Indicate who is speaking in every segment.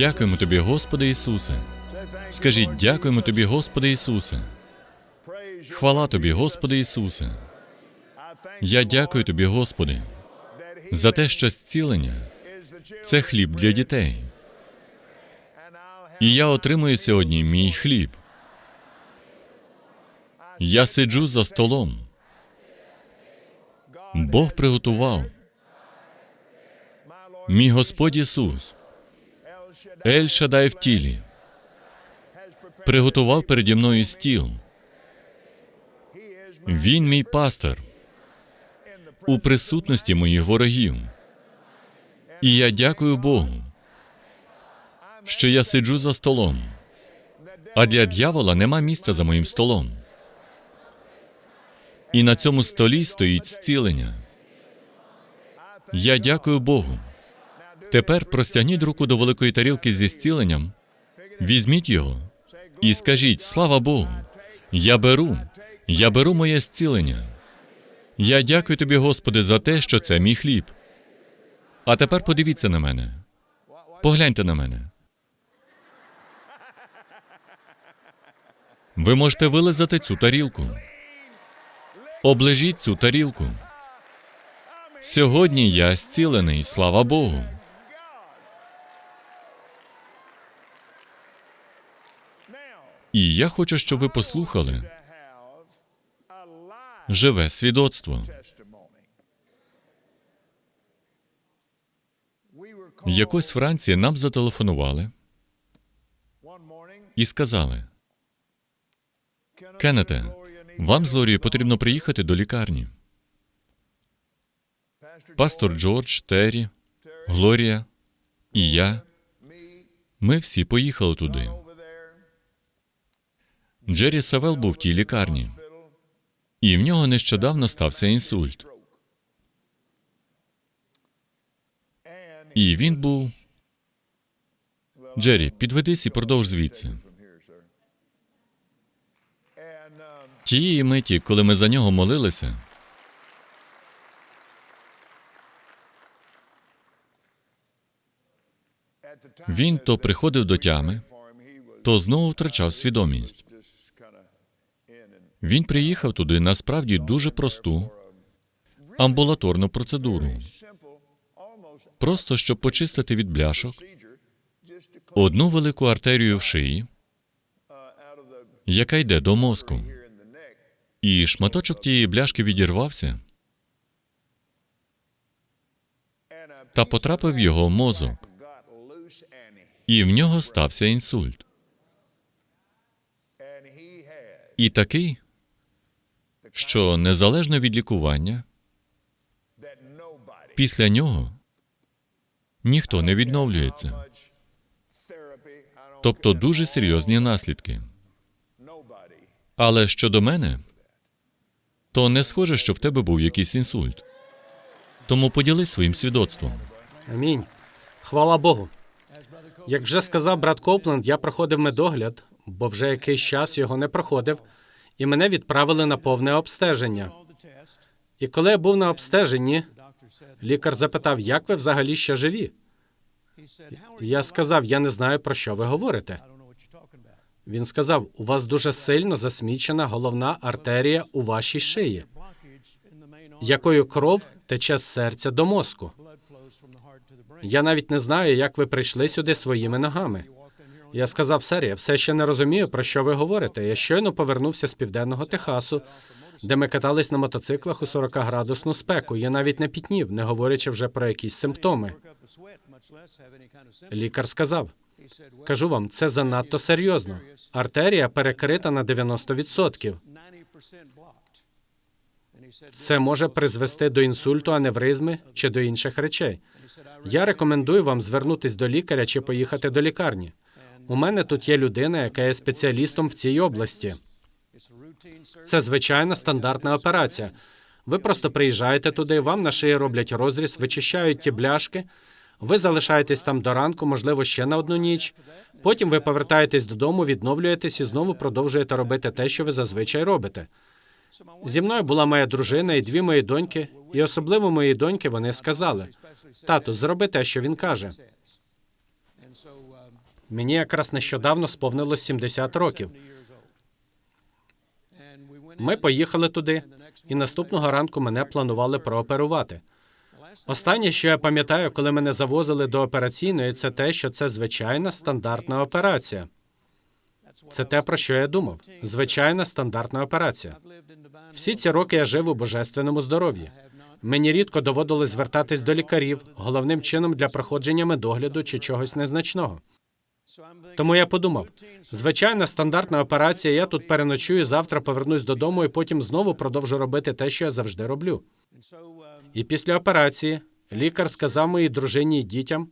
Speaker 1: Дякуємо тобі, Господи Ісусе. Скажіть, дякуємо тобі, Господи Ісусе. Хвала тобі, Господи Ісусе. Я дякую тобі, Господи, за те, що зцілення це хліб для дітей. І я отримую сьогодні мій хліб. Я сиджу за столом. Бог приготував. Мій Господь Ісус, Ель Шадай в тілі, приготував переді мною стіл. Він мій пастир у присутності моїх ворогів. І я дякую Богу, що я сиджу за столом, а для дьявола нема місця за моїм столом. І на цьому столі стоїть зцілення. Я дякую Богу. Тепер простягніть руку до великої тарілки зі зціленням, візьміть його і скажіть: слава Богу! Я беру, я беру моє зцілення. Я дякую тобі, Господи, за те, що це мій хліб. А тепер подивіться на мене. Погляньте на мене. Ви можете вилизати цю тарілку. Оближіть цю тарілку. Сьогодні я зцілений, слава Богу. І я хочу, щоб ви послухали живе свідоцтво. Якось вранці нам зателефонували і сказали: Кеннете, вам з Лорією потрібно приїхати до лікарні. Пастор Джордж, Террі, Глорія і я. Ми всі поїхали туди. Джері Савел був в тій лікарні, і в нього нещодавно стався інсульт. І він був. Джері, підведись і продовж звідси. Тієї миті, коли ми за нього молилися, він то приходив до тями, то знову втрачав свідомість. Він приїхав туди насправді дуже просту амбулаторну процедуру, просто щоб почистити від бляшок одну велику артерію в шиї, яка йде до мозку. І шматочок тієї бляшки відірвався та потрапив в його мозок, і в нього стався інсульт. І такий, що незалежно від лікування, після нього ніхто не відновлюється. Тобто дуже серйозні наслідки. Але щодо мене, то не схоже, що в тебе був якийсь інсульт. Тому поділись своїм свідоцтвом.
Speaker 2: Амінь. Хвала Богу. Як вже сказав брат Копленд, я проходив медогляд, бо вже якийсь час його не проходив, і мене відправили на повне обстеження. І коли я був на обстеженні, лікар запитав, як ви взагалі ще живі? Я сказав, я не знаю, про що ви говорите. Він сказав: у вас дуже сильно засмічена головна артерія у вашій шиї, якою кров тече з серця до мозку. Я навіть не знаю, як ви прийшли сюди своїми ногами. Я сказав, сер, я все ще не розумію, про що ви говорите. Я щойно повернувся з південного Техасу, де ми катались на мотоциклах у 40-градусну спеку. Я навіть не пітнів, не говорячи вже про якісь симптоми. Лікар сказав: кажу вам, це занадто серйозно. Артерія перекрита на 90%. Це може призвести до інсульту, аневризми чи до інших речей. Я рекомендую вам звернутись до лікаря чи поїхати до лікарні. У мене тут є людина, яка є спеціалістом в цій області. Це звичайна стандартна операція. Ви просто приїжджаєте туди, вам на шиї роблять розріз, вичищають ті бляшки. Ви залишаєтесь там до ранку, можливо, ще на одну ніч. Потім ви повертаєтесь додому, відновлюєтесь і знову продовжуєте робити те, що ви зазвичай робите. Зі мною була моя дружина і дві мої доньки, і особливо мої доньки вони сказали: тату, зроби те, що він каже. Мені якраз нещодавно сповнилось 70 років. Ми поїхали туди, і наступного ранку мене планували прооперувати. Останнє, що я пам'ятаю, коли мене завозили до операційної, це те, що це звичайна стандартна операція. Це те, про що я думав. Звичайна стандартна операція. Всі ці роки я жив у божественному здоров'ї. Мені рідко доводилось звертатись до лікарів, головним чином для проходження медогляду чи чогось незначного. Тому я подумав: звичайна стандартна операція. Я тут переночую, завтра повернусь додому і потім знову продовжу робити те, що я завжди роблю. І після операції лікар сказав моїй дружині і дітям,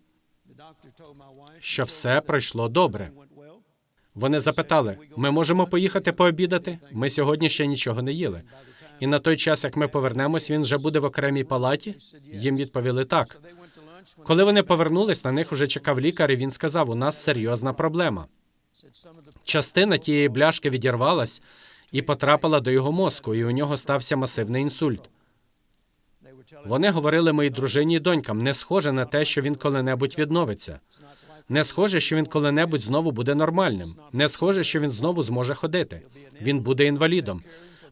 Speaker 2: що все пройшло добре. Вони запитали: ми можемо поїхати пообідати? Ми сьогодні ще нічого не їли. І на той час, як ми повернемось, він вже буде в окремій палаті. Їм відповіли так. Коли вони повернулись, на них уже чекав лікар, і він сказав: у нас серйозна проблема. Частина тієї бляшки відірвалась і потрапила до його мозку, і у нього стався масивний інсульт. Вони говорили моїй дружині і донькам, не схоже на те, що він коли-небудь відновиться. Не схоже, що він коли-небудь знову буде нормальним. Не схоже, що він знову зможе ходити. Він буде інвалідом.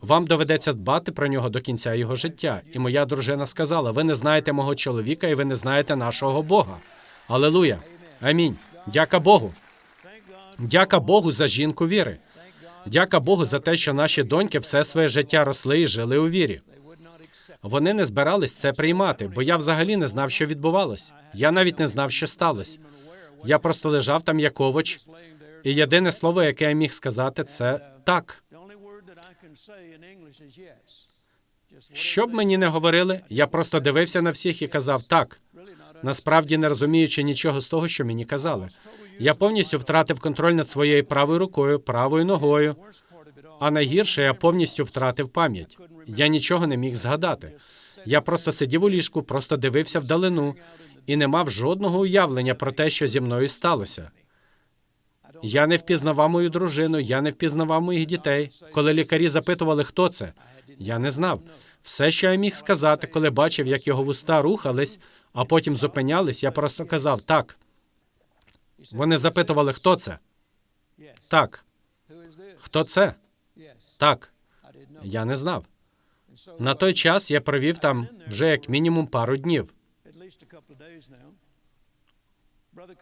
Speaker 2: Вам доведеться дбати про нього до кінця його життя. І моя дружина сказала: ви не знаєте мого чоловіка, і ви не знаєте нашого Бога. Алелуя. Амінь. Дяка Богу. Дяка Богу за жінку віри. Дяка Богу за те, що наші доньки все своє життя росли і жили у вірі. Вони не збирались це приймати, бо я взагалі не знав, що відбувалось. Я навіть не знав, що сталося. Я просто лежав там як овоч, і єдине слово, яке я міг сказати, це так. Що б мені не говорили, я просто дивився на всіх і казав так. Насправді не розуміючи нічого з того, що мені казали. Я повністю втратив контроль над своєю правою рукою, правою ногою. А найгірше я повністю втратив пам'ять. Я нічого не міг згадати. Я просто сидів у ліжку, просто дивився вдалину і не мав жодного уявлення про те, що зі мною сталося. Я не впізнавав мою дружину, я не впізнавав моїх дітей. Коли лікарі запитували, хто це, я не знав. Все, що я міг сказати, коли бачив, як його вуста рухались, а потім зупинялись, я просто казав так. Вони запитували, хто це? Так. Хто це? Так. Я не знав. На той час я провів там вже як мінімум пару днів.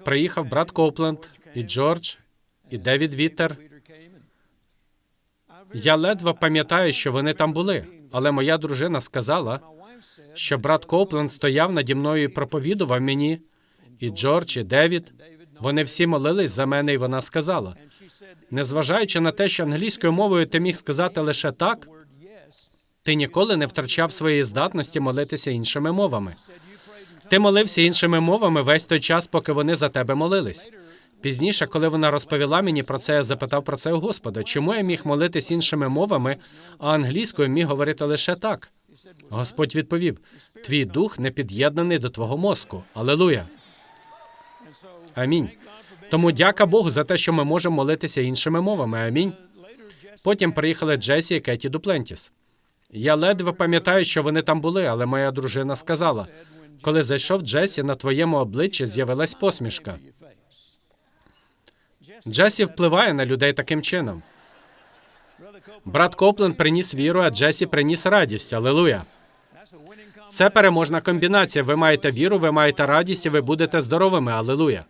Speaker 2: Приїхав брат Копленд і Джордж, і Девід Віттер. Я ледве пам'ятаю, що вони там були, але моя дружина сказала, що брат Копленд стояв наді мною і проповідував мені, і Джордж, і Девід. Вони всі молились за мене, і вона сказала: незважаючи на те, що англійською мовою ти міг сказати лише так, ти ніколи не втрачав своєї здатності молитися іншими мовами. Ти молився іншими мовами весь той час, поки вони за тебе молились. Пізніше, коли вона розповіла мені про це, я запитав про це у Господа. Чому я міг молитись іншими мовами, а англійською міг говорити лише так? Господь відповів: твій дух не під'єднаний до твого мозку. Алелуя. Амінь. Тому дяка Богу за те, що ми можемо молитися іншими мовами. Амінь. Потім приїхали Джесі і Кеті Дуплентіс. Я ледве пам'ятаю, що вони там були, але моя дружина сказала: коли зайшов Джесі, на твоєму обличчі з'явилась посмішка. Джесі впливає на людей таким чином. Брат Копленд приніс віру, а Джесі приніс радість. Алелуя. Це переможна комбінація. Ви маєте віру, ви маєте радість, і ви будете здоровими. Алелуя.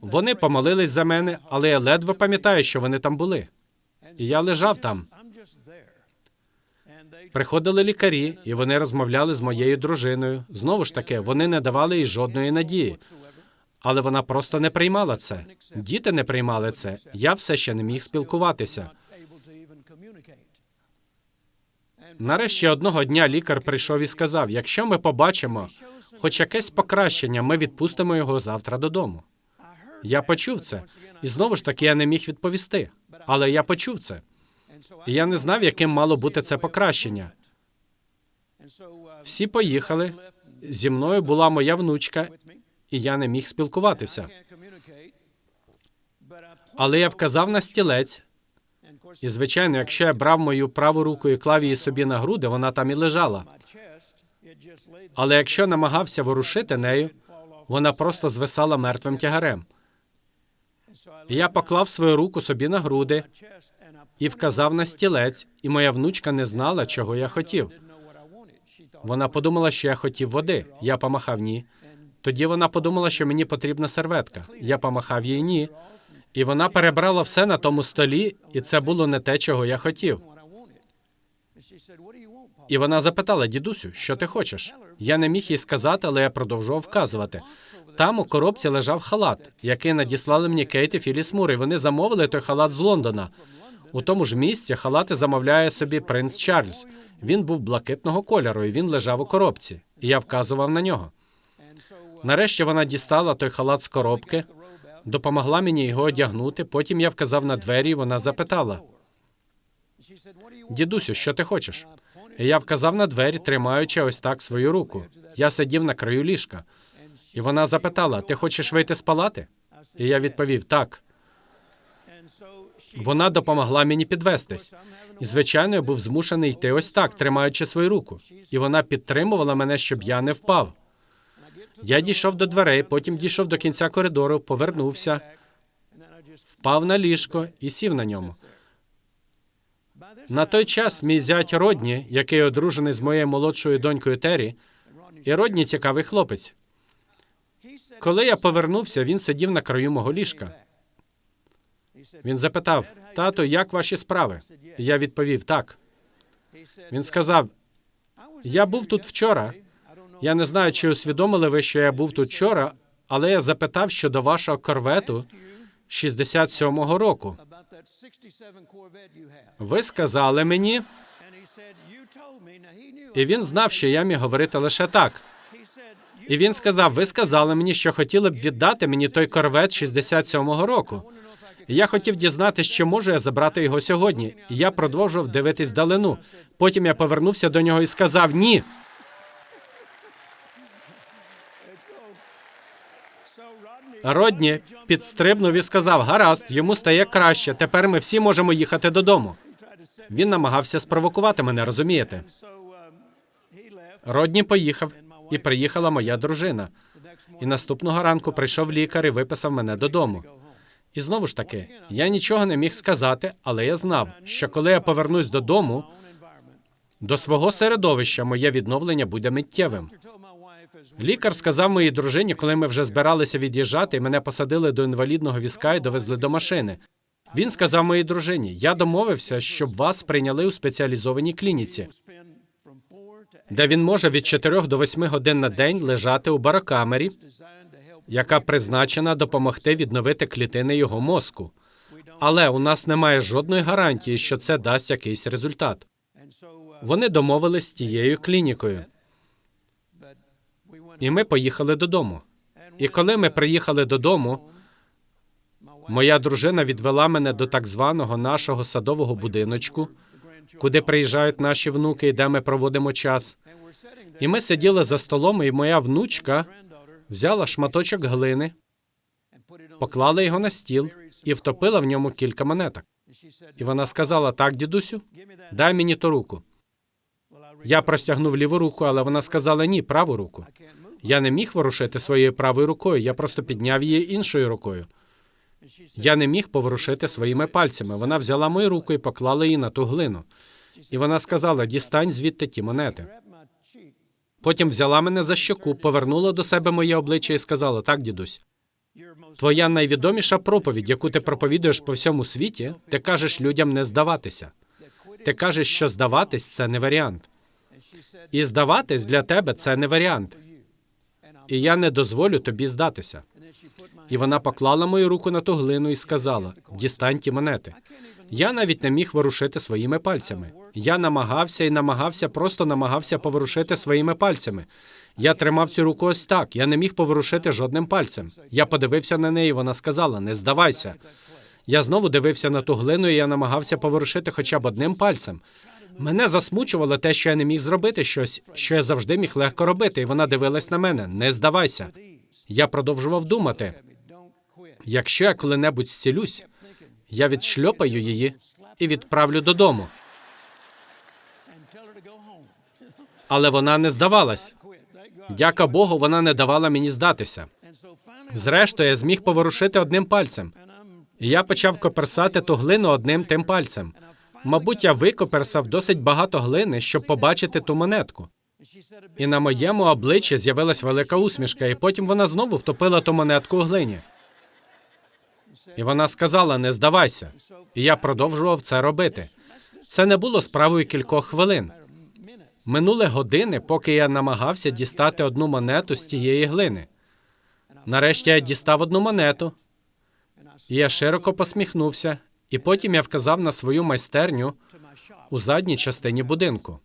Speaker 2: Вони помолились за мене, але я ледве пам'ятаю, що вони там були. І я лежав там. Приходили лікарі, і вони розмовляли з моєю дружиною. Знову ж таки, вони не давали їй жодної надії. Але вона просто не приймала це. Діти не приймали це. Я все ще не міг спілкуватися. Нарешті одного дня лікар прийшов і сказав: якщо ми побачимо хоч якесь покращення, ми відпустимо його завтра додому. Я почув це, і знову ж таки я не міг відповісти. Але я почув це. І я не знав, яким мало бути це покращення. Всі поїхали. Зі мною була моя внучка, і я не міг спілкуватися. Але я вказав на стілець, І звичайно, якщо я брав мою праву руку і клав її собі на груди, вона там і лежала. Але якщо намагався ворушити нею, вона просто звисала мертвим тягарем. І я поклав свою руку собі на груди і вказав на стілець, і моя внучка не знала, чого я хотів. Вона подумала, що я хотів води. Я помахав ні. Тоді вона подумала, що мені потрібна серветка. Я помахав їй ні. І вона перебрала все на тому столі, і це було не те, чого я хотів. І вона запитала: дідусю, що ти хочеш? Я не міг їй сказати, але я продовжував вказувати. Там у коробці лежав халат, який надіслали мені Кейт і Філіс Мур, і вони замовили той халат з Лондона. У тому ж місці халати замовляє собі принц Чарльз. Він був блакитного кольору, і він лежав у коробці. І я вказував на нього. Нарешті вона дістала той халат з коробки, допомогла мені його одягнути. Потім я вказав на двері, і вона запитала: Дідусю, що ти хочеш? І я вказав на двері, тримаючи ось так свою руку. Я сидів на краю ліжка. І вона запитала: Ти хочеш вийти з палати? І я відповів так. Вона допомогла мені підвестись. І, звичайно, я був змушений йти ось так, тримаючи свою руку. І вона підтримувала мене, щоб я не впав. Я дійшов до дверей, потім дійшов до кінця коридору, повернувся, впав на ліжко і сів на ньому. На той час мій зять Родні, який одружений з моєю молодшою донькою Террі, і Родні цікавий хлопець. Коли я повернувся, він сидів на краю мого ліжка. Він запитав: тато, як ваші справи? Я відповів так. Він сказав: Я був тут вчора. Я не знаю, чи усвідомили ви, що я був тут вчора, але я запитав щодо вашого корвету 67-го року.
Speaker 3: about that 67 Corvette.
Speaker 2: Ви сказали мені, і він знав, що я міг говорити лише так. І він сказав: Ви сказали мені, що хотіли б віддати мені той корвет 67-го року. Я хотів дізнатися, чи можу я забрати його сьогодні. Я продовжував дивитись далину. Потім я повернувся до нього і сказав: Ні. Родні підстрибнув і сказав: Гаразд, йому стає краще. Тепер ми всі можемо їхати додому. Він намагався спровокувати мене, розумієте? Родні поїхав, і приїхала моя дружина. І наступного ранку прийшов лікар і виписав мене додому. І знову ж таки, я нічого не міг сказати, але я знав, що коли я повернусь додому, до свого середовища моє відновлення буде миттєвим. Лікар сказав моїй дружині, коли ми вже збиралися від'їжджати, і мене посадили до інвалідного візка і довезли до машини. Він сказав моїй дружині: я домовився, щоб вас прийняли у спеціалізованій клініці, де він може від 4 до 8 годин на день лежати у барокамері, яка призначена допомогти відновити клітини його мозку. Але у нас немає жодної гарантії, що це дасть якийсь результат. Вони домовились з тією клінікою. І ми поїхали додому. І коли ми приїхали додому, моя дружина відвела мене до так званого нашого садового будиночку, куди приїжджають наші внуки і де ми проводимо час. І ми сиділи за столом, і моя внучка взяла шматочок глини, поклала його на стіл і втопила в ньому кілька монеток. І вона сказала: Так, дідусю, дай мені ту руку. Я простягнув ліву руку, але вона сказала ні, праву руку. Я не міг ворушити своєю правою рукою, я просто підняв її іншою рукою. Я не міг поворушити своїми пальцями. Вона взяла мою руку і поклала її на ту глину. І вона сказала: дістань звідти ті монети. Потім взяла мене за щоку, повернула до себе моє обличчя і сказала: Так, дідусь, твоя найвідоміша проповідь, яку ти проповідуєш по всьому світі, ти кажеш людям не здаватися. Ти кажеш, що здаватись це не варіант. І здаватись для тебе це не варіант. І я не дозволю тобі здатися. І вона поклала мою руку на ту глину і сказала: Дістань ті монети. Я навіть не міг ворушити своїми пальцями. Я намагався і намагався, просто намагався поворушити своїми пальцями. Я тримав цю руку ось так. Я не міг поворушити жодним пальцем. Я подивився на неї. Вона сказала: Не здавайся. Я знову дивився на ту глину, і я намагався поворушити хоча б одним пальцем. Мене засмучувало те, що я не міг зробити щось, що я завжди міг легко робити, і вона дивилась на мене. Не здавайся. Я продовжував думати. Якщо я коли-небудь зцілюсь, я відшльопаю її і відправлю додому. Але вона не здавалась. Дяка Богу, вона не давала мені здатися. Зрештою, я зміг поворушити одним пальцем. І я почав коперсати ту глину одним тим пальцем. Мабуть, я викоперсав досить багато глини, щоб побачити ту монетку. І на моєму обличчі з'явилась велика усмішка, і потім вона знову втопила ту монетку у глині. І вона сказала: не здавайся. І я продовжував це робити. Це не було справою кількох хвилин. Минули години, поки я намагався дістати одну монету з тієї глини. Нарешті я дістав одну монету, і я широко посміхнувся, і потім я вказав на свою майстерню у задній частині будинку.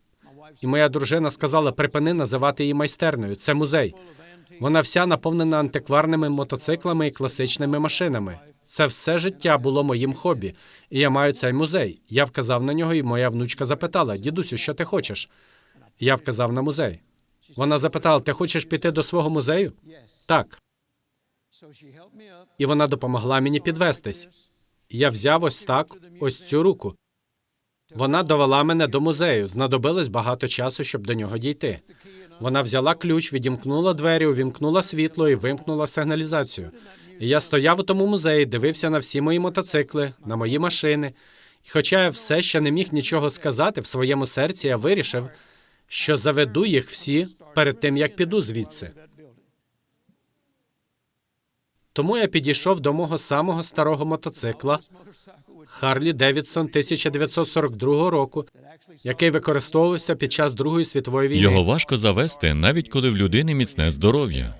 Speaker 2: І моя дружина сказала: припини називати її майстерною. Це музей. Вона вся наповнена антикварними мотоциклами і класичними машинами. Це все життя було моїм хобі, і я маю цей музей. Я вказав на нього, і моя внучка запитала: Дідусю, що ти хочеш? Я вказав на музей. Вона запитала: Ти хочеш піти до свого музею? Так. І вона допомогла мені підвестись. Я взяв ось так, ось цю руку. Вона довела мене до музею. Знадобилось багато часу, щоб до нього дійти. Вона взяла ключ, відімкнула двері, увімкнула світло і вимкнула сигналізацію. І я стояв у тому музеї, дивився на всі мої мотоцикли, на мої машини. І хоча я все ще не міг нічого сказати, в своєму серці я вирішив, що заведу їх всі перед тим, як піду звідси. Тому я підійшов до мого самого старого мотоцикла Харлі Девідсон 1942 року, який використовувався під час Другої світової війни.
Speaker 1: Його важко завести, навіть коли в людини міцне здоров'я.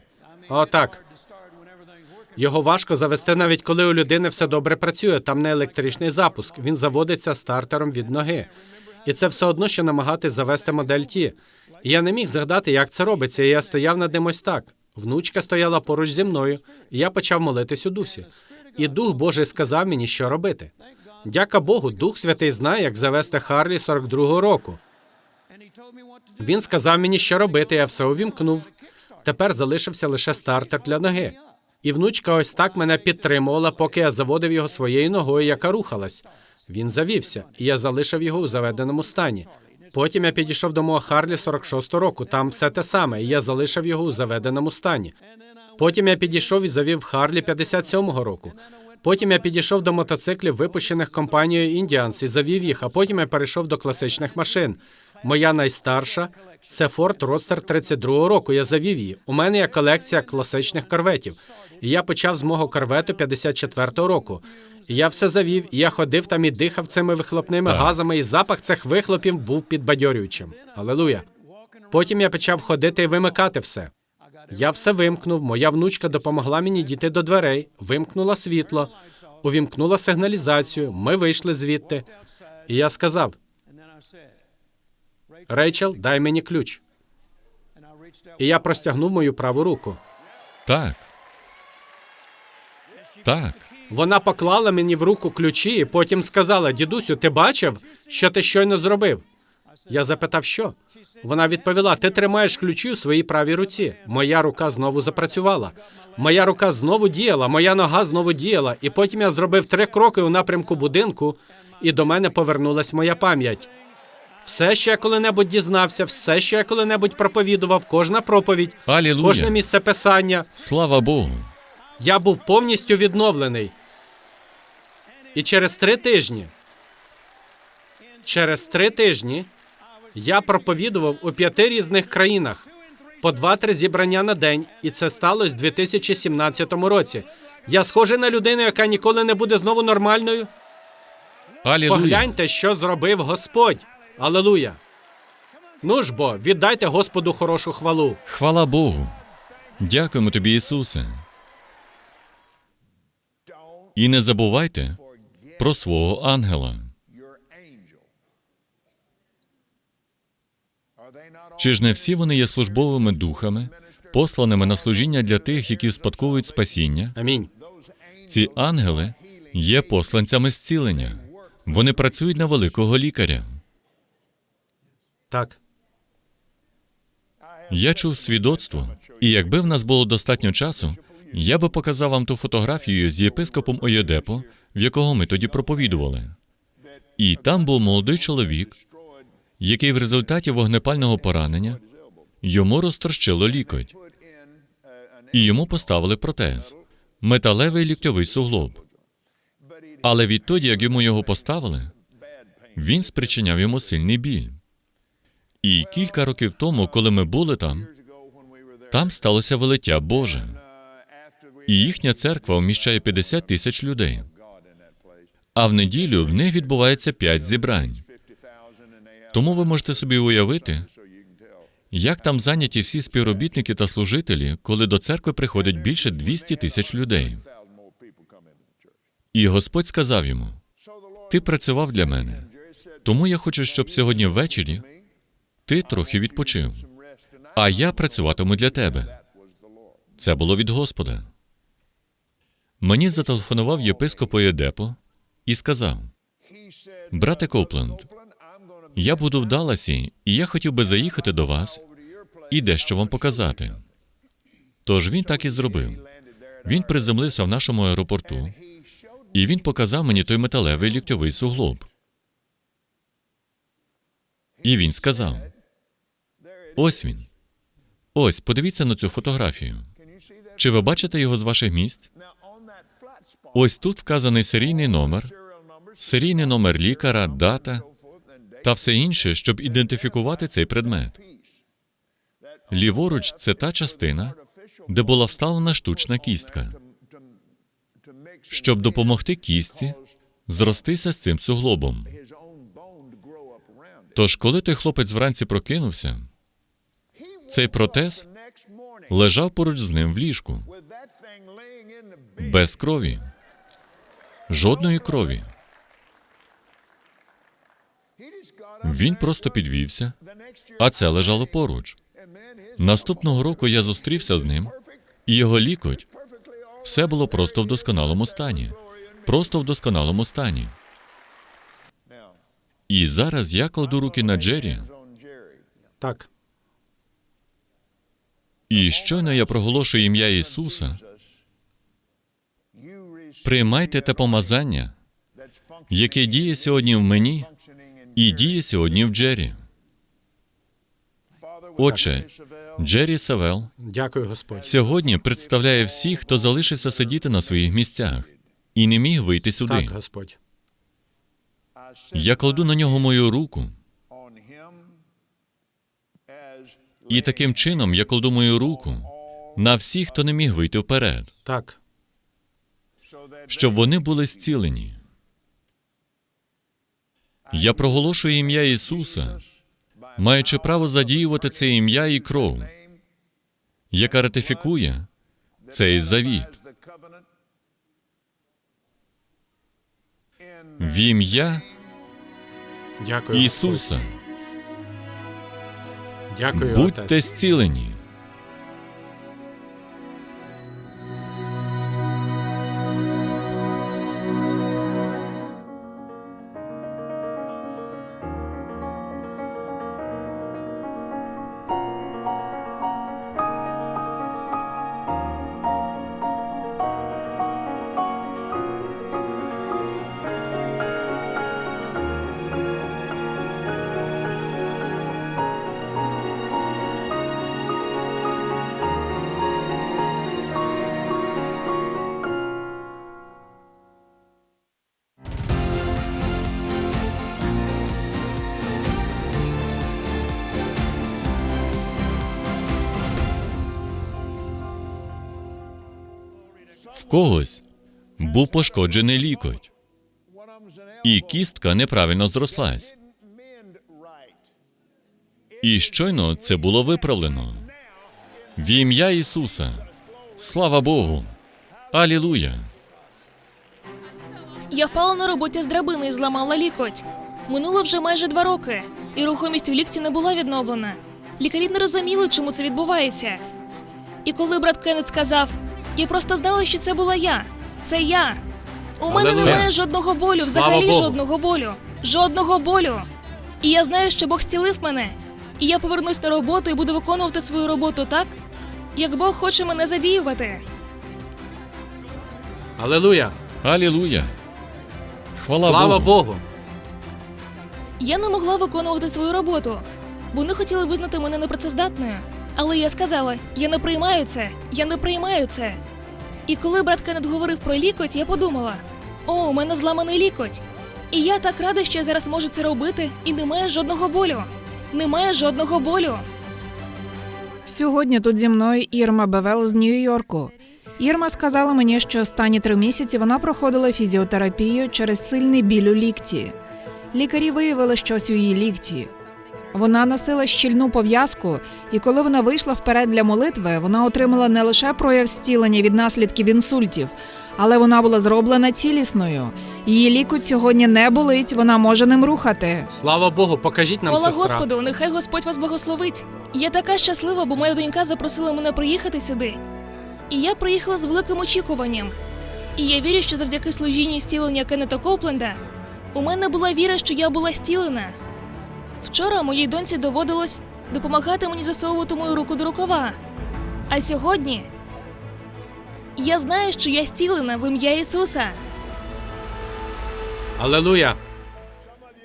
Speaker 3: Everything's working.
Speaker 2: Його важко завести навіть коли у людини все добре працює. Там не електричний запуск. Він заводиться стартером від ноги. І це все одно, що намагатись завести модель Ті. І я не міг згадати, як це робиться. І я стояв над ним ось так. Внучка стояла поруч зі мною, і я почав молитись у дусі. І Дух Божий сказав мені, що робити. Дяка Богу, Дух Святий знає, як завести Харлі 42-го року. Він сказав мені, що робити, я все увімкнув. Тепер залишився лише стартер для ноги. І внучка ось так мене підтримувала, поки я заводив його своєю ногою, яка рухалась. Він завівся, і я залишив його у заведеному стані. Потім я підійшов до мого Харлі 46 року. Там все те саме, і я залишив його у заведеному стані. Потім я підійшов і завів Харлі 57-го року. Потім я підійшов до мотоциклів, випущених компанією Indians, і завів їх, а потім я перейшов до класичних машин. Моя найстарша це Ford Roadster 32-го року. Я завів її. У мене є колекція класичних корветів. І я почав з мого корвету 54-го року. І я все завів, і я ходив там і дихав цими вихлопними
Speaker 1: Так.
Speaker 2: газами, і запах цих вихлопів був підбадьорюючим. Алелуя. Потім я почав ходити і вимикати все. Я все вимкнув. Моя внучка допомогла мені дійти до дверей, вимкнула світло, увімкнула сигналізацію. Ми вийшли звідти. І я сказав: Рейчел, дай мені ключ. І я простягнув мою праву руку.
Speaker 1: Так. Так.
Speaker 2: Вона поклала мені в руку ключі і потім сказала: Дідусю, ти бачив, що ти щойно зробив? Я запитав, що? Вона відповіла: Ти тримаєш ключі у своїй правій руці. Моя рука знову запрацювала. Моя рука знову діяла, моя нога знову діяла. І потім я зробив три кроки у напрямку будинку, і до мене повернулась моя пам'ять. Все, що я коли-небудь дізнався, все, що я коли-небудь проповідував, кожна проповідь,
Speaker 1: Алілуя.
Speaker 2: кожне місце писання,
Speaker 1: Слава Богу.
Speaker 2: я був повністю відновлений. І через три тижні, через три тижні я проповідував у п'яти різних країнах по два-три зібрання на день, і це сталося в 2017 році. Я схожий на людину, яка ніколи не буде знову нормальною.
Speaker 1: Алілуя.
Speaker 2: Погляньте, що зробив Господь. Алелуя. Ну ж бо, віддайте Господу хорошу хвалу.
Speaker 1: Хвала Богу. Дякуємо тобі, Ісусе. І не забувайте про свого ангела. Чи ж не всі вони є службовими духами, посланими на служіння для тих, які спадковують спасіння?
Speaker 2: Амінь.
Speaker 1: Ці ангели є посланцями зцілення. Вони працюють на великого лікаря.
Speaker 2: Так.
Speaker 1: Я чув свідоцтво, і якби в нас було достатньо часу, я би показав вам ту фотографію з єпископом Ойодепо, в якого ми тоді проповідували. І там був молодий чоловік, який в результаті вогнепального поранення йому розтрощило лікоть, і йому поставили протез металевий ліктьовий суглоб. Але відтоді, як йому його поставили, він спричиняв йому сильний біль. І кілька років тому, коли ми були там, там сталося велиття Боже. І їхня церква вміщає 50 тисяч людей. А в неділю в них відбувається 5 зібрань. Тому ви можете собі уявити, як там зайняті всі співробітники та служителі, коли до церкви приходять більше 200 тисяч людей. І Господь сказав йому: Ти працював для мене, тому я хочу, щоб сьогодні ввечері ти трохи відпочив, а я працюватиму для тебе. Це було від Господа. Мені зателефонував єпископ Оєдепо і сказав: Брате Копленд, я буду в Далласі, і я хотів би заїхати до вас і дещо вам показати. Тож він так і зробив. Він приземлився в нашому аеропорту, і він показав мені той металевий ліктьовий суглоб. І він сказав: Ось він. Ось, подивіться на цю фотографію. Чи ви бачите його з ваших місць? Ось тут вказаний серійний номер, серійний номер лікаря, дата та все інше, щоб ідентифікувати цей предмет. Ліворуч це та частина, де була вставлена штучна кістка, щоб допомогти кістці зростися з цим суглобом. Тож, коли той хлопець вранці прокинувся, цей протез лежав поруч з ним в ліжку, без крові, жодної крові. Він просто підвівся, а це лежало поруч. Наступного року я зустрівся з ним, і його лікоть все було просто в досконалому стані. Просто в досконалому стані. І зараз я кладу руки на Джері,
Speaker 2: Так,
Speaker 1: і щойно я проголошую ім'я Ісуса, приймайте те помазання, яке діє сьогодні в мені і діє сьогодні в Джері. Отче, Джері Савел
Speaker 2: дякую, Господь.
Speaker 1: сьогодні представляє всіх, хто залишився сидіти на своїх місцях і не міг вийти сюди.
Speaker 2: Так, Господь.
Speaker 1: Я кладу на нього мою руку, і таким чином я кладу мою руку на всіх, хто не міг вийти вперед,
Speaker 2: Так,
Speaker 1: щоб вони були зцілені. Я проголошую ім'я Ісуса, маючи право задіювати це ім'я і кров, яка ратифікує цей завіт. В ім'я
Speaker 2: дякую.
Speaker 1: Ісуса.
Speaker 2: Дякую,
Speaker 1: Будьте
Speaker 2: Отець.
Speaker 1: зцілені. В когось був пошкоджений лікоть, і кістка неправильно зрослась. І щойно це було виправлено. В ім'я Ісуса. Слава Богу! Алілуя!
Speaker 4: Я впала на роботі з драбини і зламала лікоть. Минуло вже майже два роки, і рухомість у лікті не була відновлена. Лікарі не розуміли, чому це відбувається. І коли брат Кеннет сказав, я просто знала, що це була я. Це я. У мене
Speaker 2: Алелуя.
Speaker 4: немає жодного болю,
Speaker 2: Слава
Speaker 4: взагалі
Speaker 2: Богу.
Speaker 4: жодного болю. Жодного болю. І я знаю, що Бог зцілив мене. І я повернусь на роботу і буду виконувати свою роботу так, як Бог хоче мене задіювати.
Speaker 2: Алелуя.
Speaker 1: Алілуя! Хвала
Speaker 2: Слава
Speaker 1: Богу!
Speaker 2: Богу.
Speaker 4: Я не могла виконувати свою роботу. Вони хотіли визнати мене непрацездатною. Але я сказала: я не приймаю це, я не приймаю це. І коли брат Кеннет говорив про лікоть, я подумала: о, у мене зламаний лікоть. І я так рада, що я зараз можу це робити, і немає жодного болю. Немає жодного болю.
Speaker 5: Сьогодні тут зі мною Ірма Бевел з Нью-Йорку. Ірма сказала мені, що останні три місяці вона проходила фізіотерапію через сильний біль у лікті. Лікарі виявили щось у її лікті. Вона носила щільну пов'язку, і коли вона вийшла вперед для молитви, вона отримала не лише прояв зцілення від наслідків інсультів, але вона була зроблена цілісною. Її лікуть сьогодні не болить, вона може ним рухати.
Speaker 2: Слава Богу, покажіть нам
Speaker 4: Хвала
Speaker 2: сестра.
Speaker 4: Господу, нехай Господь вас благословить. Я така щаслива, бо моя донька запросила мене приїхати сюди. І я приїхала з великим очікуванням. І я вірю, що завдяки служінню зцілення Кеннета Копленда у мене була віра, що я була зцілена. Вчора моїй доньці доводилось допомагати мені засовувати мою руку до рукава. А сьогодні я знаю, що я зцілена в ім'я Ісуса.
Speaker 2: Алелуя!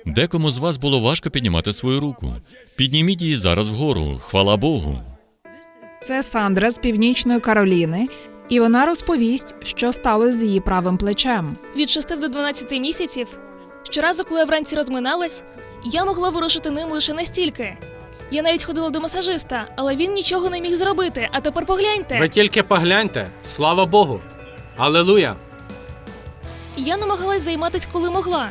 Speaker 1: Декому з вас було важко піднімати свою руку. Підніміть її зараз вгору. Хвала Богу.
Speaker 5: Це Сандра з північної Кароліни, і вона розповість, що сталося з її правим плечем.
Speaker 4: від 6 до 12 місяців. Щоразу, коли я вранці розминалась, я могла ворушити ним лише настільки. Я навіть ходила до масажиста, але він нічого не міг зробити. А тепер погляньте.
Speaker 2: Ви тільки погляньте. Слава Богу! Алелуя!
Speaker 4: Я намагалась займатися, коли могла.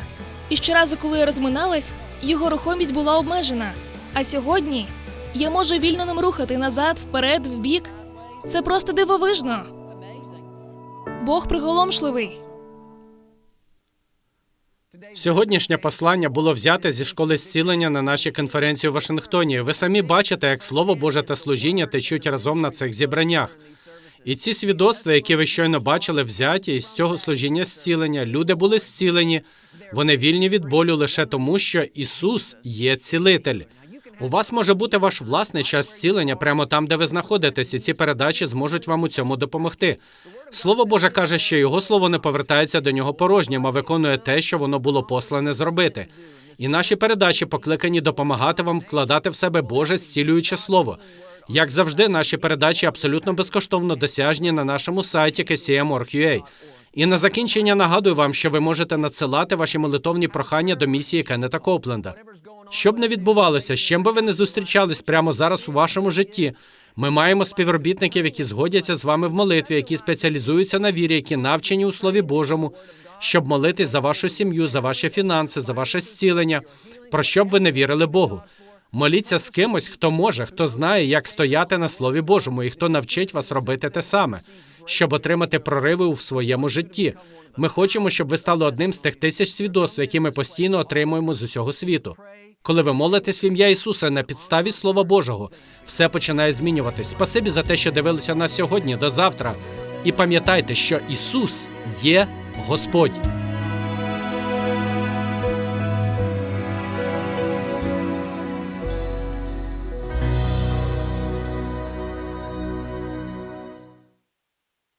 Speaker 4: І щоразу, коли я розминалась, його рухомість була обмежена. А сьогодні я можу вільно ним рухати назад, вперед, вбік. Це просто дивовижно. Бог приголомшливий.
Speaker 2: Сьогоднішнє послання було взяте зі школи зцілення на нашій конференції у Вашингтоні. Ви самі бачите, як слово Боже та служіння течуть разом на цих зібраннях. І ці свідоцтва, які ви щойно бачили, взяті із цього служіння зцілення. Люди були зцілені, вони вільні від болю лише тому, що Ісус є цілитель. У вас може бути ваш власний час зцілення прямо там, де ви знаходитесь, і ці передачі зможуть вам у цьому допомогти. Слово Боже каже, що його слово не повертається до нього порожнім, а виконує те, що воно було послане зробити. І наші передачі покликані допомагати вам вкладати в себе Боже зцілююче слово. Як завжди, наші передачі абсолютно безкоштовно досяжні на нашому сайті KCM.org.ua. І на закінчення нагадую вам, що ви можете надсилати ваші молитовні прохання до місії Кеннета Копленда. Що б не відбувалося, з чим би ви не зустрічались прямо зараз у вашому житті. Ми маємо співробітників, які згодяться з вами в молитві, які спеціалізуються на вірі, які навчені у Слові Божому, щоб молитись за вашу сім'ю, за ваші фінанси, за ваше зцілення, про що б ви не вірили Богу. Моліться з кимось, хто може, хто знає, як стояти на Слові Божому, і хто навчить вас робити те саме, щоб отримати прориви у своєму житті. Ми хочемо, щоб ви стали одним з тих тисяч свідоцтв, які ми постійно отримуємо з усього світу. Коли ви молитесь в ім'я Ісуса на підставі Слова Божого, все починає змінюватись. Спасибі за те, що дивилися нас сьогодні. До завтра. І пам'ятайте, що Ісус є Господь.